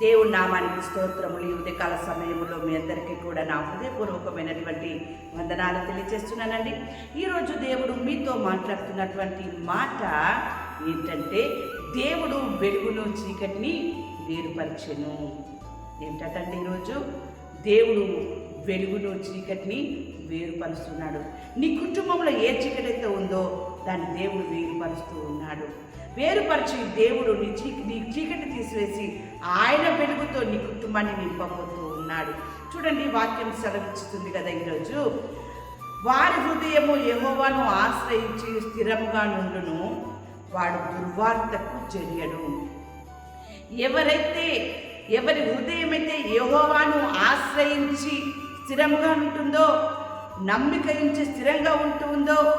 దేవుడి నామానికి స్తోత్రములు. ఈ ఉదయకాల సమయంలో మీ అందరికీ కూడా నా హృదయపూర్వకమైనటువంటి వందనాలు తెలియజేస్తున్నానండి. ఈరోజు దేవుడు మీతో మాట్లాడుతున్నటువంటి మాట ఏంటంటే దేవుడు వెలుగును చీకటిని వేరుపరచెను. ఏంటంటే ఈరోజు దేవుడు వెలుగును చీకటిని వేరుపరుస్తున్నాడు. నీ కుటుంబంలో ఏ చీకటి అయితే ఉందో దాన్ని దేవుడు వేరుపరుస్తూ ఉన్నాడు. వేరుపరిచి దేవుడు నీ చీ నీ చీకటి తీసివేసి ఆయన వెలుగుతో నీ కుటుంబాన్ని నింపబోతూ ఉన్నాడు. చూడండి వాక్యం సెలవిస్తుంది కదా ఈరోజు. వారి హృదయము యహోవాను ఆశ్రయించి స్థిరముగా నుండును వాడు దుర్వార్తకు జరియడు ఎవరైతే ఎవరి హృదయం అయితే ఆశ్రయించి స్థిరంగా ఉంటుందో నమ్మికరించి స్థిరంగా ఉంటుందో ఉందో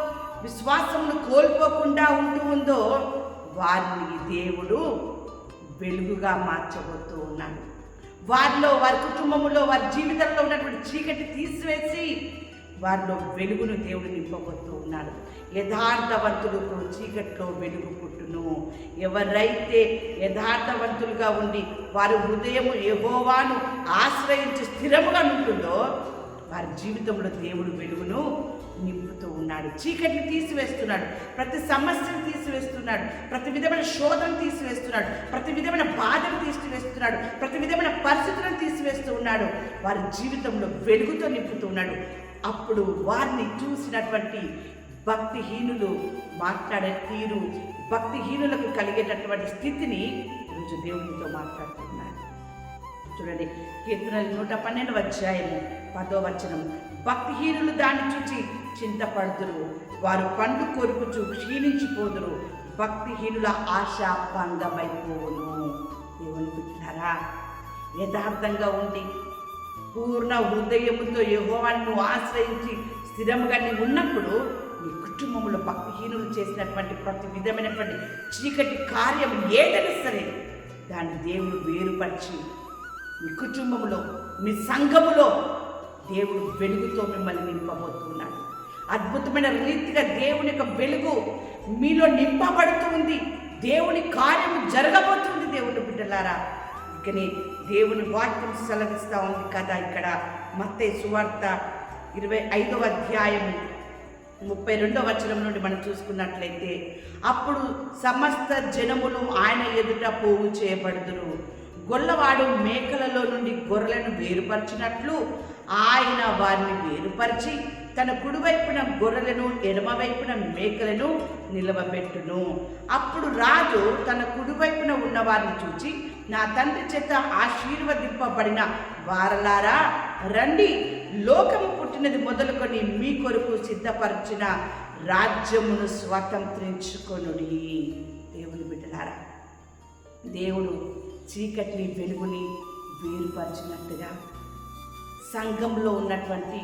విశ్వాసమును కోల్పోకుండా ఉంటూ ఉందో వారిని దేవుడు వెలుగుగా మార్చబోతూ ఉన్నాడు. వారిలో వారి కుటుంబంలో వారి జీవితంలో ఉన్నటువంటి చీకటి తీసివేసి వారిలో వెలుగును దేవుడు నింపబోతూ ఉన్నాడు. యథార్థవంతులకు చీకట్లో వెలుగు పుట్టును ఎవరైతే యథార్థవంతులుగా ఉండి వారి హృదయము ఎవోవాను ఆశ్రయించి స్థిరముగా ఉంటుందో వారి జీవితంలో దేవుడు వెలుగును నింపుతూ ఉన్నాడు. చీకటిని తీసివేస్తున్నాడు. ప్రతి సమస్యను తీసివేస్తున్నాడు. ప్రతి విధమైన శోధన తీసివేస్తున్నాడు. ప్రతి విధమైన బాధను తీసివేస్తున్నాడు. ప్రతి విధమైన పరిస్థితులను తీసివేస్తూ ఉన్నాడు. వారి జీవితంలో వెలుగుతో నింపుతూ ఉన్నాడు. అప్పుడు వారిని చూసినటువంటి భక్తిహీనులు మాట్లాడే తీరు భక్తిహీనులకు కలిగేటటువంటి స్థితిని ఈరోజు దేవునితో మాట్లాడుతున్నాడు చూడండి కీర్తనలు నూట పన్నెండు అధ్యాయము పదో వచనం భక్తిహీనులు దాన్ని చూచి చింతపడుతురు వారు పండు కొరుకుచు క్షీణించిపోదురు. భక్తిహీనుల ఆశ భంగమైపోను దేవుని బిడ్డారా యథార్థంగా ఉండి పూర్ణ హృదయముతో యహోవాన్ని ఆశ్రయించి స్థిరముగా నీవు ఉన్నప్పుడు నీ కుటుంబంలో భక్తిహీనులు చేసినటువంటి ప్రతి విధమైనటువంటి చీకటి కార్యం ఏదైనా సరే దాన్ని దేవుడు వేరుపరిచి మీ కుటుంబంలో మీ సంఘములో దేవుడు వెలుగుతో మిమ్మల్ని నింపబోతున్నాడు. అద్భుతమైన రీతిగా దేవుని యొక్క వెలుగు మీలో నింపబడుతుంది దేవుని కార్యం జరగబోతుంది దేవుని బిడ్డలారా. ఇకని దేవుని వాక్యం సెలవిస్తూ ఉంది కదా ఇక్కడ. మత్తే సువార్త ఇరవై ఐదవ అధ్యాయము ముప్పై రెండవ వచనం నుండి మనం చూసుకున్నట్లయితే అప్పుడు సమస్త జనములు ఆయన ఎదుట పోగు చేయబడుదురు. గొల్లవాడు మేకలలో నుండి గొర్రెలను వేరుపరిచినట్లు ఆయన వారిని వేరుపరిచి తన కుడివైపున గొర్రెలను ఎడమవైపున మేకలను నిలవబెట్టును. అప్పుడు రాజు తన కుడివైపున ఉన్న వారిని చూచి నా తండ్రి చేత ఆశీర్వదింపబడిన వారలారా రండి లోకము పుట్టినది మొదలుకొని మీ కొరకు సిద్ధపరిచిన రాజ్యమును స్వతంత్రించుకొనుడి. దేవుని బిడ్డలారా దేవుడు చీకటిని వెలుగుని వేరుపరిచినట్టుగా సంఘంలో ఉన్నటువంటి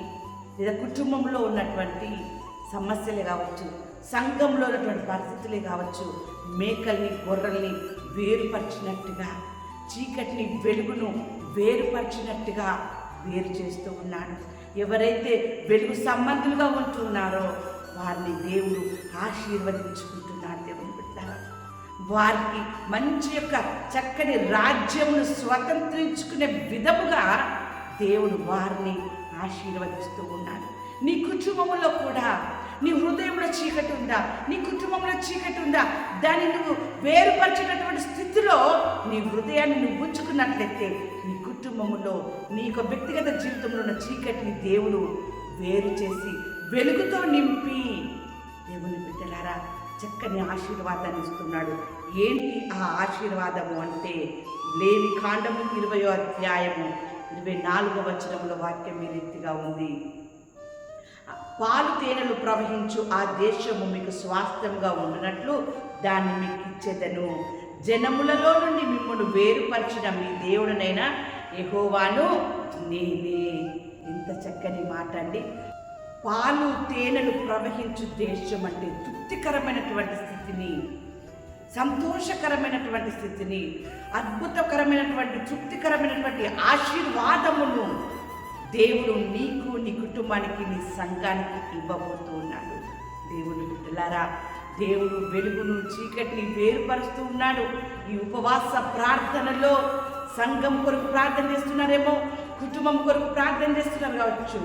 లేదా కుటుంబంలో ఉన్నటువంటి సమస్యలే కావచ్చు సంఘంలో ఉన్నటువంటి పరిస్థితులే కావచ్చు మేకల్ని గొర్రెల్ని వేరుపరిచినట్టుగా చీకటిని వెలుగును వేరుపరిచినట్టుగా వేరు చేస్తూ ఉన్నాడు. ఎవరైతే వెలుగు సంబంధులుగా ఉంటున్నారో వారిని దేవుడు ఆశీర్వదించుకుంటున్నాడు. దేవుని పెట్టారు వారికి మంచి యొక్క చక్కని రాజ్యమును స్వతంత్రించుకునే విధముగా దేవుడు వారిని ఆశీర్వదిస్తూ ఉన్నాడు. నీ కుటుంబంలో కూడా నీ హృదయంలో చీకటి ఉందా? నీ కుటుంబంలో చీకటి ఉందా? దాన్ని నువ్వు వేరుపరిచినటువంటి స్థితిలో నీ హృదయాన్ని నువ్వు ఉంచుకున్నట్లయితే నీ కుటుంబంలో నీ యొక్క వ్యక్తిగత జీవితంలో ఉన్న చీకటిని దేవుడు వేరు చేసి వెలుగుతో నింపి దేవుని బిడ్డలారా చక్కని ఆశీర్వాదాన్ని ఇస్తున్నాడు. ఏంటి ఆ ఆశీర్వాదము అంటే లేవి కాండము ఇరవయో అధ్యాయము ఇరవై నాలుగో వచనంలో వాక్యం మీ రీతిగా ఉంది. పాలు తేనెలు ప్రవహించు ఆ దేశము మీకు స్వాస్థ్యంగా ఉండినట్లు దాన్ని మీకు ఇచ్చేదను జనములలో నుండి మిమ్మల్ని వేరుపరిచిన మీ దేవుడనైనా ఎహోవాను నేనే. ఇంత చక్కని మాట అండి. పాలు తేనెలు ప్రవహించు దేశం అంటే తృప్తికరమైనటువంటి స్థితిని సంతోషకరమైనటువంటి స్థితిని అద్భుతకరమైనటువంటి తృప్తికరమైనటువంటి ఆశీర్వాదమును దేవుడు నీకు నీ కుటుంబానికి నీ సంఘానికి ఇవ్వబోతూ ఉన్నాడు దేవుని బిడ్డలారా దేవుడు వెలుగును చీకటిని వేరుపరుస్తూ ఉన్నాడు. ఈ ఉపవాస ప్రార్థనలో సంఘం కొరకు ప్రార్థన చేస్తున్నారేమో కుటుంబం కొరకు ప్రార్థన చేస్తున్నారు కావచ్చు.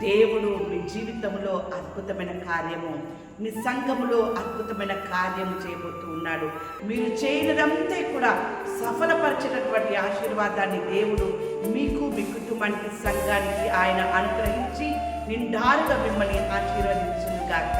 దేవుడు మీ జీవితంలో అద్భుతమైన కార్యము మీ సంఘములో అద్భుతమైన కార్యము చేయబోతూ ఉన్నాడు. మీరు చేయనిదంతా కూడా సఫలపరిచినటువంటి ఆశీర్వాదాన్ని దేవుడు మీకు మీ కుటుంబానికి సంఘానికి ఆయన అనుగ్రహించి నిండారుగా మిమ్మల్ని ఆశీర్వదించుగాక